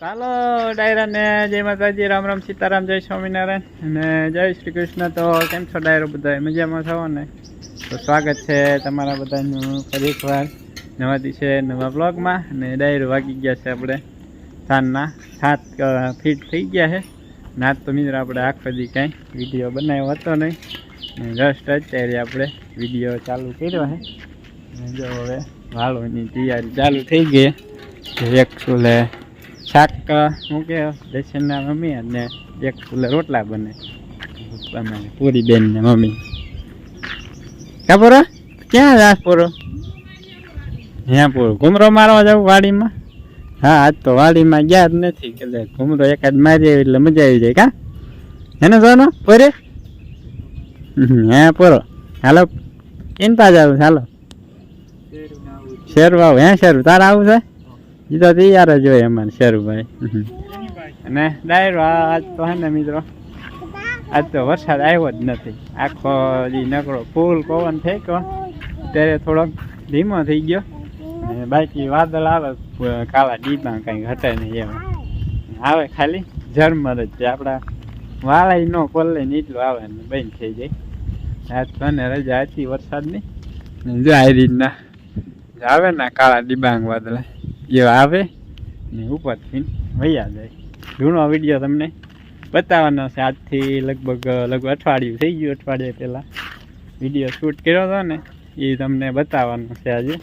ચાલો ડાયરાને જય માતાજી, રામ રામ, સીતારામ, જય સ્વામિનારાયણ અને જય શ્રી કૃષ્ણ. તો કેમ છો ડાયરો બધા? મજામાં છો ને? તો સ્વાગત છે તમારા બધાનું ફરી એકવાર નવા દિવસે નવા બ્લોગમાં અને ડાયરો વાગી ગયા છે આપણે સાંજના. સાત ફીટ થઈ ગયા છે. નાત તો મિત્ર આપણે આખો દી કાંઈ વીડિયો બનાવ્યો હતો નહીં. જસ્ટ અત્યારે આપણે વીડિયો ચાલુ કર્યો છે. જો હવે વાળોની તૈયારી ચાલુ થઈ ગઈ એક ચૂલે શાક મૂકે દર્શનના મમ્મી અને એક રોટલા બને. પૂરી બેન ને મમ્મી. ક્યાં પૂરો? ક્યાં જાસ પૂરો? ત્યાં પૂરો? ઘૂમરો મારવા જાવ વાડીમાં? હા, આજ તો વાડીમાં ગયા જ નથી કે ઘુમરો એકાદ મારી આવી એટલે મજા આવી જાય, કા? એને જોનો પૂરે? હે, પૂરો. હાલો. ચિંતા જાવ હાલો. શેર આવું હે શેર તારે આવું છે? એ તો તૈયાર જ હોય અમારે શેરુભાઈ. અને ડાયરો આજ તો હે ને મિત્રો? આજ તો વરસાદ આવ્યો જ નથી. આખો દી નકરો ફૂલ પવન ગયો. ત્યારે થોડોક ધીમો થઈ ગયો. અને બાકી વાદળ આવે કાળા ડીપા કંઈ ઘટે નહીં એમ. આવે ખાલી ઝરમર જ છે. આપણા વાળાઈ ન પલ્લે ને એટલું આવે ને બંધ થઈ જાય. આજ તો ને રજા હતી વરસાદની. જો આ રીતના આવે ને કાળા ડિબાંગ વાદળા. એ આવે ને ઉપરથી વૈયા જાય. જૂનો વીડિયો તમને બતાવવાનો છે. આજથી લગભગ લગભગ અઠવાડિયું થઈ ગયું અઠવાડિયા પહેલાં વીડિયો શૂટ કર્યો હતો ને, એ તમને બતાવવાનો છે આજે.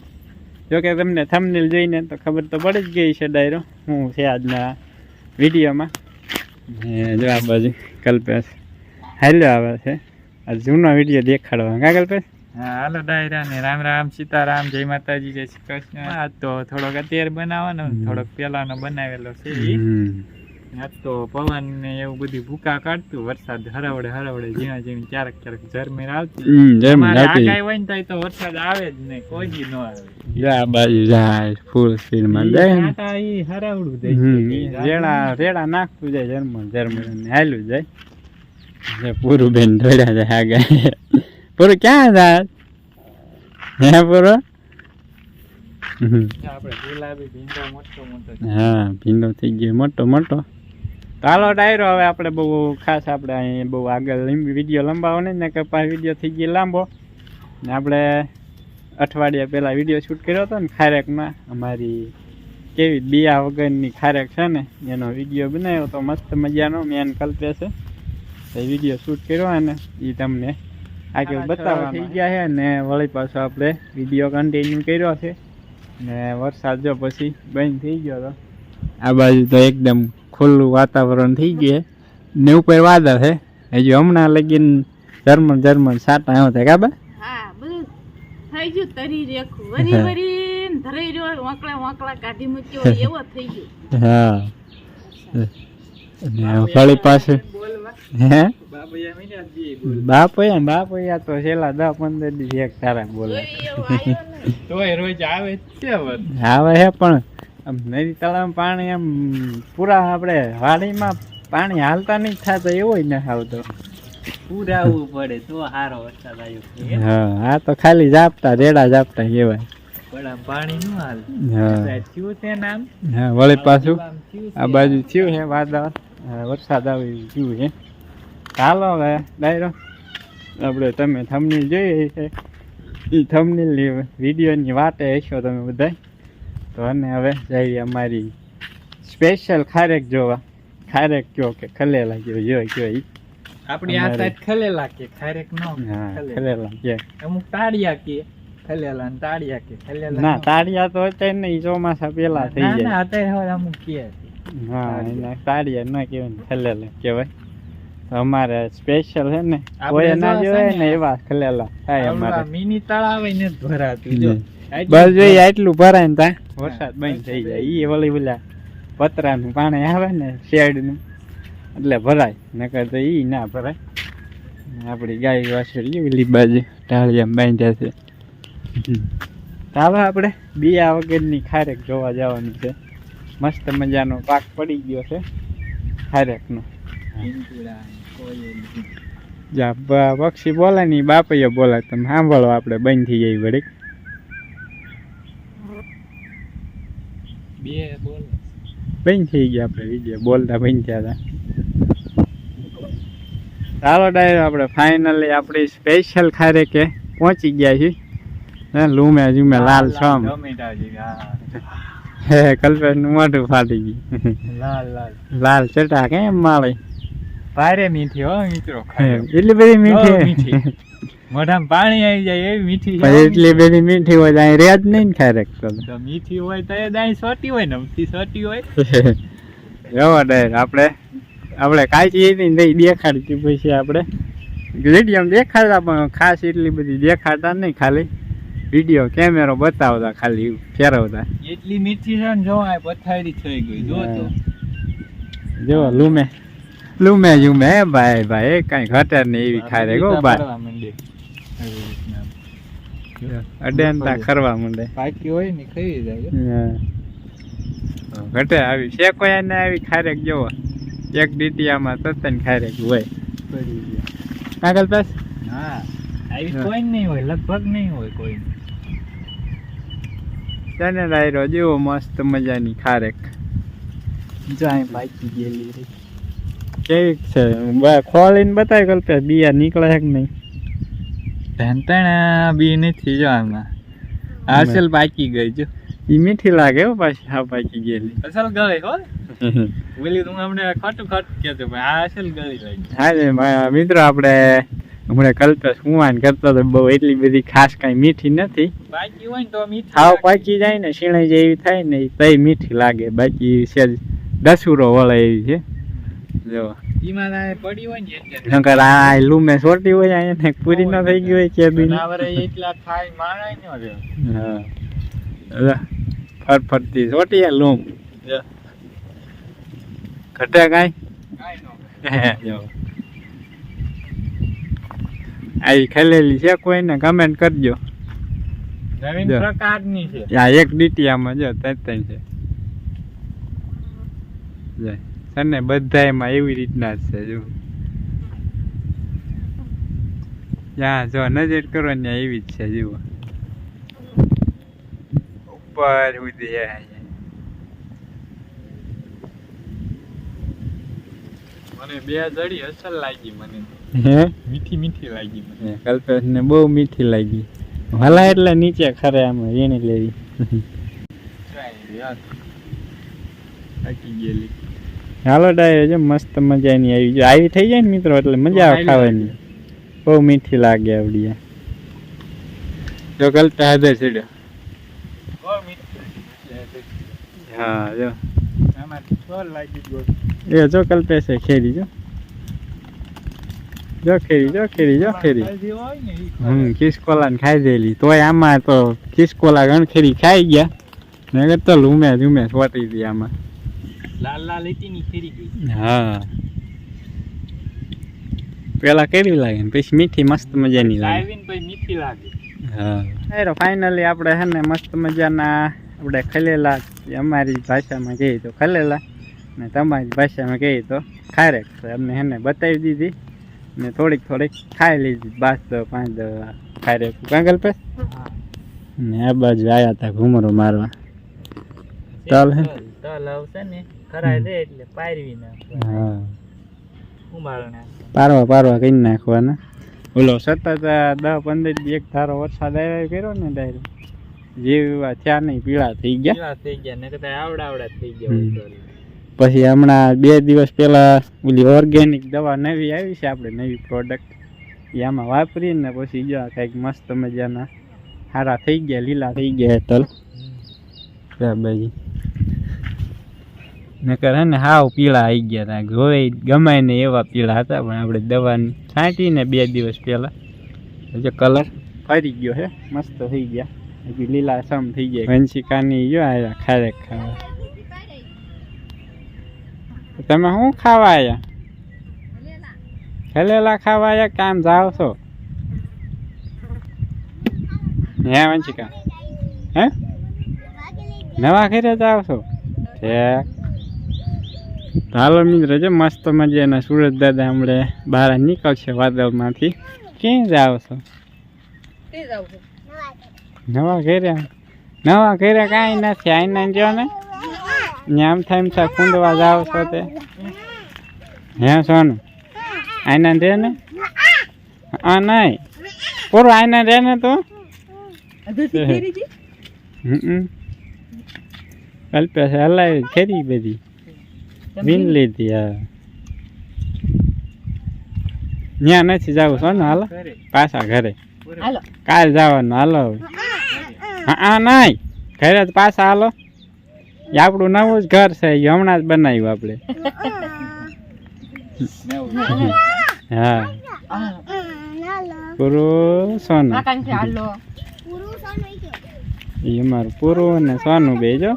જોકે તમને થમનેલ જોઈને તો ખબર તો પડી જ ગઈ છે ડાયરો, હું છે આજના વિડીયોમાં. ને જો આ બાજુ કલ્પેશ હાલ્યો આવે છે. આ જૂનો વીડિયો દેખાડવા કા કલ્પેશ? હાલો ડાયરા ને રામ રામ સીતારામ જય માતાજી જય શ્રી કૃષ્ણ. આ તો થોડોક અત્યારે બનાવવાનો થોડોક પેલાનો બનાવેલો છે. આજ તો પવન ને એવું બધું ભૂકા કાઢતું વરસાદ હરાવડે હરાવડે ઝીણા ઝીણી ક્યારેક ક્યારેક ઝરમેર આવતી. આગાહી હોય ને તો વરસાદ આવે જ નહીં કોઈ દી ન આવે. જા બાજુ જાય ફૂલ સ્પીડમાં જાય ને. ઈ હરાવડું ઈ રેડા રેડા નાખતું જાય જર્મન જર્મન ને હાલ્યું જાય. પૂરું બેન દોડ્યા જાય આગળ. પૂરું ક્યાં હતા? હે પૂરો? હા ભીંડો થઈ ગયો મોટો મોટો. ચાલો ડાયરો હવે આપણે બહુ ખાસ આપણે અહીં બહુ આગળ વીડિયો લંબાવો નહીં ને કપાસ વીડિયો થઈ ગયો લાંબો. ને આપણે અઠવાડિયા પહેલાં વીડિયો શૂટ કર્યો હતો ને ખારેકમાં અમારી કેવી બિયા વગરની ખારેક છે ને એનો વીડિયો બનાવ્યો તો મસ્ત મજાનો મેન કલ્પે છે. એ વીડિયો શૂટ કર્યો અને એ તમને આગળ બતાવવા થઈ ગયા છે ને વળી પાછો આપણે વીડિયો કન્ટિન્યુ કર્યો છે. ને વરસાદ જો પછી બંધ થઈ ગયો તો. આ બાજુ તો એકદમ ખુલ્લું વાતાવરણ થઈ ગયું ને ઉપર વાદળ છે. હજુ હમણાં લગીન જર્મન જર્મન સાટા આવ્યો થાય કાબા હા થઈ ગયું તરી રેખું. વરી વરી ધરાઈ રહ્યો વાંકડા વાંકડા કાઢી મૂક્યો એવો થઈ ગયો. હા. અને ફળી પાસે હે? બાપયા બાપયા તો છેલ્લા દસ પંદર દિવસ એક તારા બોલે. તોય રોજ આવે છે આવે હે પણ આમ નદી તળાવમાં પાણી આમ પૂરા આપણે વાડીમાં પાણી હાલતા નહીં થતા એવો ન આવતો પુરાવવું પડે તો સારો વરસાદ આવ્યો હા આ તો ખાલી જાપતા રેડા જાપતા કહેવાય. પાણી નું હાલ. હા. થયું છે નામ હા વળી પાછું આ બાજુ થયું છે. વાદળ. વરસાદ આવી થયું છે ચાલો હવે ડાયરો. આપણે તમે થમની જોઈએ છે. એ થમની વિડીયોની વાતે હશો તમે બધા તો અને હવે જઈએ અમારી સ્પેશિયલ ખારેક જોવા. ખારેક કયો કે ખલેલા કયો જો કયો એ આપણી આ સાઈડ ખલેલા કે ખારેક નો ખલેલા. કે અમુક તાળિયા કે ખલેલા ને તાળિયા કે ખલેલા ના નો. તો અત્યારે નહીં ચોમાસા પેલા થઈ જાય. ના, અત્યારે હવે અમુક કે હા એના તાળિયા ન કહેવાય ખલેલા કહેવાય. તો અમારે સ્પેશિયલ હે ને કોઈ ના જો જોવાય ને ને એવા ખલેલા. થાય અમારે. મિની તળાવ નથી ભરાતું જો. બસ જો આટલું ભરાય ને તા. વરસાદ બંધ થઈ જાય. ઈ વળી ઓલા પતરાનું પાણી આવે ને શેડનું એટલે ભરાય. નકર તો ઈ ના ભરાય. આપણી ગાય વાસળી ઓલી બાજુ ટાળિયામાં બાંધ્યા છે. ચાલો આપણે બિયા વગરની ખારેક જોવા જવાનું છે. મસ્ત મજાનો પાક પડી ગયો છે. ખારેકનો. પિંકુડા, કોયલ. જા બ- પક્ષી બોલે ને બાપૈયો બોલે તમે સાંભળો આપણે બંધ થઈ જાય વળી બે બોલ. બંધ થઈ ગયા આપણે વીડિયો બોલતા બંધ થયા હતા. ચાલો ડાયરો આપણે ફાઇનલી આપણી સ્પેશિયલ ખારે કે પહોંચી ગયા છીએ. હે, લૂમે લાલ છમ. કલ્પેશનું મોઢું ફાટી ગયું. લાલ લાલ. લાલ ચટા કેમ માળે ભારે મીઠી હો મિત્રો એટલી બધી મીઠી. મોઢામાં પાણી આવી જાય એવી મીઠી એટલી બધી મીઠી હોય અહીં રહ્યા જ નહીં ખારેક તો. મીઠી હોય તો એ દાઈ સોટી હોય ને અમથી સોટી હોય. જવા ડાયર આપણે. આપણે કાચી નહીં નહીં દેખાડતી પછી આપણે. વીડિયો દેખાડતા પણ ખાસ એટલી બધી દેખાડતા નહીં ખાલી. વીડિયો કેમેરો બતાવતા ખાલી ફેરવતા. એટલી મીઠી છે ને જો આ પથારી થઈ ગઈ જો તો. જો લૂમે. લૂમે હે ભાઈ ભાઈ કઈ કાંઈ ઘટે નહીં એવી ખાઈ રે ગો ભાઈ. અડેનતા ખરવા માંડે. પાકી હોય ને ખાઈ જાય ઘટે આવી. શેકોયા ને આવી ખારેક જોવો. એક ડીટીયામાં તત્તન ખારેક હોય. કાગલ પાસ? હા. આવી કોઈ નહીં હોય લગભગ નહીં હોય કોઈ. તને ડાયરો જેવો મસ્ત મજાની ખારેક. જાય પાકી ગયેલી રહી. કેવીક છે? ખોલીને બતાવી કલ્પે બિયા નીકળે કે નહીં? ધંતણા બી નથી જો આમાં. અસલ પાકી ગઈ જો. એ મીઠી લાગે હો પાછી હા પાકી ગયેલી. અસલ ગળી હો બોલી તું અમને ખોટું ખોટું કહેતો પણ આ અસલ ગળી લાગી. હા રે મિત્રો આપણે હમણાં કલ્પેશ હુવાન કરતો તો બહુ એટલી બધી ખાસ કાંઈ મીઠી નથી. પાકી હોય ને તો મીઠી હાવ પાકી જાય ને શીણાઈ જેવી થાય ને તઈ મીઠી લાગે. બાકી છે દસુરો વળે એવી છે. જો. ઈમાં પડી હોય ને નકર આ લૂમે સોટી હોય અહીંયા પૂરી ન થઈ ગઈ હોય કે બી એટલા થાય માણાય ન આ લૂમ. જો. ઘટે કાંઈ? કાંઈ જો. આ ખેલેલી છે કોઈને કમેન્ટ કરજો. નવીન. પ્રકારની છે. આ એક ડીટીયામાં જો ત્રણ ત્રણ છે. જો. સને બધાયમાં એવી રીતના જ છે જો ત્યાં જો નજર કરો ને એવી જ છે જુઓ. ઉપર સુધી મને બે જડી અસલ લાગી મને. હે? મીઠી મીઠી લાગી મને. કલ્પેશ ને બહુ મીઠી લાગી. ભલા એટલે નીચે ખરે આમ એની લેવી. થાકી ગયેલી. હાલો ડાયરો જો મસ્ત મજાની આવી જો. આવી થઈ જાય ને મિત્રો એટલે મજા આવે ખાવાની. બહુ મીઠી લાગે આવડી આ. જો બહુ મીઠી લાગી. હા જો. એ જો કલ્પે છે ખેરી જો. જો ખેરી જો ખેરી જો ખેરી. ને હમ ખિસકોલા ને ખાઈ દેલી. તોય આમાં તો ખિસકોલા ગણખેરી ખાઈ ગયા. નગર તો લૂમે ઝૂમે સોટી હતી આમાં. લાલ લાલ હતી ની ગઈ. હા. પેલા કેવી લાગે? ને પછી મીઠી મસ્ત મજાની લાગે. પછી મીઠી લાગે. હા. ફાઇનલી આપણે હે ને મસ્ત મજાના આપણે ખલેલા અમારી ભાષામાં કહીએ તો ખલેલા. ને તમારી ભાષામાં કહીએ તો ખારેક છે. અમને હે ને બતાવી દીધી. ને થોડીક થોડીક ખાઈ લીધી. બાસ દો પાંચ દો ખારેક. કાંગલ પે ને આ બાજુ આવ્યા હતા ઘુમરો મારવા. ચાલ હે. તલ આવશે ને ખરાય દે એટલે પારવી નાખવા હા. પારવા પારવા કરી નાખવાના. ઓલો સતત દસ પંદર એક ધારો વરસાદ આવ્યા કર્યો ને ડાયરેક્ટ જેવા થયા નહીં પીળા થઈ ગયા. થઈ ગયા ને કદાચ આવડા આવડા થઈ ગયા પછી હમણાં બે દિવસ પહેલા ઓલી ઓર્ગેનિક દવા નવી આવી છે આપણે નવી પ્રોડક્ટ એ આમાં વાપરીને પછી જો કંઈક મસ્ત મજાના સારા થઈ ગયા લીલા થઈ ગયા તલ બાજી નકર હે ને હાવ પીળા આવી ગયા હતા જોવે ગમાય ને એવા પીળા હતા, પણ આપણે દવાની છાંટીને બે દિવસ પહેલા. જો કલર ફરી ગયો હે, મસ્ત થઈ ગયા. હજી લીલા સમ થઈ ગયા. વંશિકાની ગયો આવ્યા ખારે ખાવા. તમે શું ખાવા આયા? ખલેલા ખાવા આયા કામ જાઓ છો? હે વંશિકા હે? નવા ઘરે જાઓ છો? ઠેક. હાલો મિત્ર છે મસ્ત મજાના સુરત દાદા હમણે બહાર નીકળશે વાદળમાંથી. ક્યાં જાવ છો? નવા કર્યા નવા કર્યા કાંઈ નથી આઈના જો ને આમ થાય થાય કુંદવા જાવ છો તે? હે સોનું આઈના રે ને આ નહીં. પૂરું આઈના રે ને તો? હમ કલ્પે છે હલાવી ખેરી બધી. વીન લીધી હા. ત્યાં નથી જવું સોનું હાલો. પાછા ઘરે. હાલો. કાલ જવાનું હાલો. હા આ નહીં. ઘરે જ પાછા હાલો. એ આપણું નવું જ ઘર છે એ હમણાં જ બનાવ્યું આપણે. હા. પૂરું સોનું. એ અમારું પૂરું ને સોનું બે જો.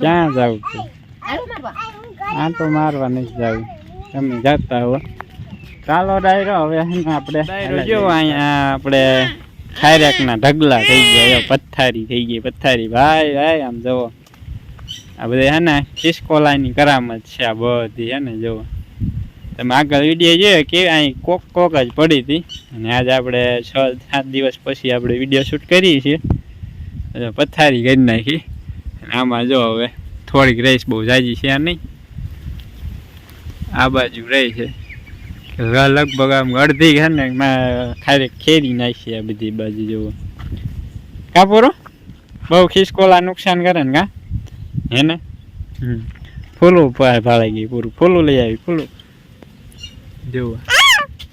ક્યાં જવું છે? આ તો મારવા નથી જાવ તમે જતા હો. ચાલો ડાયરો હવે આપણે જો અહીંયા આપણે ખાયરેકના ઢગલા થઈ ગયા જો પથ્થારી થઈ ગઈ પથ્થારી ભાઈ ભાઈ આમ જુઓ. આ બધા હે ને ખિસકોલાની કરામત છે આ બધી હે ને જુઓ. તમે આગળ વીડિયો જોઈએ કે અહીં કોક કોક જ પડી હતી. અને આજે આપણે છ સાત દિવસ પછી આપણે વીડિયો શૂટ કરીએ છીએ. પથ્થારી કરી નાખી. અને આમાં જો હવે. થોડીક રહીશ બહુ જાજી છે નહીં. આ બાજુ રહી છે. લગભગ આમ અડધી છે ને ખાલી ખેરી નાખી આ બધી બાજુ જુઓ કા પૂરો? બહુ ખિસકોલા નુકસાન કરે ને કા? હે ને. ફૂલું ભાળાઈ ગઈ પૂરું. ફૂલું લઈ આવી, ફૂલું. જુઓ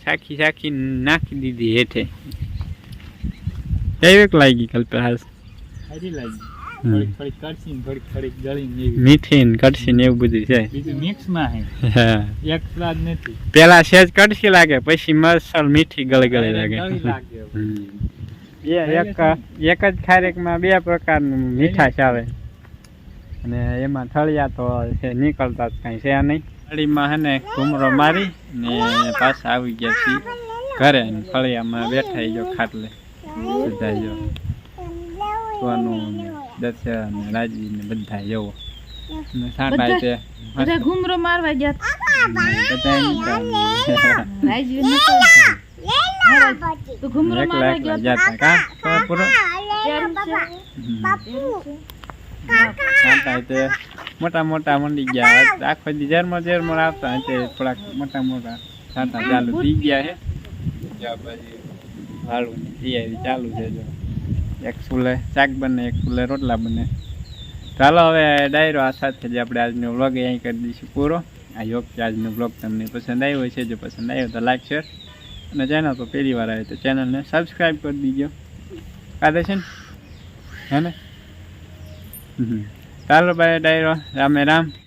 સાખી સાખી નાખી દીધી હેઠે. કેવીક લાગી કલ્પે હાલ? લાગી. થોડીક થોડીક કડસી ને થોડીક થોડીક ગળી એવી. મીઠી ને કડસી ને એવું બધું છે. બીજું મિક્સમાં હે. એક સ્વાદ નથી. પેલા સેજ કડસી લાગે પછી મસલ મીઠી ગળી ગળી લાગે. બે એક એક જ ખારેકમાં બે પ્રકારનું મીઠાશ આવે. અને એમાં થળિયા તો છે નીકળતા જ કાંઈ છે નહીં. થળીમાં છે ને ઘૂમરો મારી ને પાછા આવી ગયા છીએ ઘરે ફળિયામાં બેઠા ગયો ખાટલે. બધા જો. સોનું ને દશા રાજી ને બધા જવો ને સાંટા બધા- ઘૂમરો મારવા ગયા બધા નીકળ્યા. રાજવી તો ઘૂમરો એકલા મારવા એકલા ગયો જતા કા? ખબર પૂરો કેમ છે? મોટા મોટા મંડી ગયા. આખો દી ઝરમર ઝરમર આવતા થોડાક મોટા મોટા સાંટા ચાલુ થઈ ગયા છે વાળુની તૈયારી ચાલુ છે જો. એક ફૂલે, શાક બને, એક ફૂલે, રોટલા બને. ચાલો હવે ડાયરો આ સાથે જ આપણે આજનો વ્લોગ અહીં કરી દઈશું પૂરો. આ યોગ કે આજનો વ્લોગ તમને પસંદ આવ્યો છે જો પસંદ આવ્યો તો લાઈક શેર અને ચેનલ પર પહેલી વાર આવે તો ચેનલને સબસ્ક્રાઈબ કરી દીજો. કાદે છે ને? હે ને. ચાલો ભાઈ, ડાયરો, રામે રામ.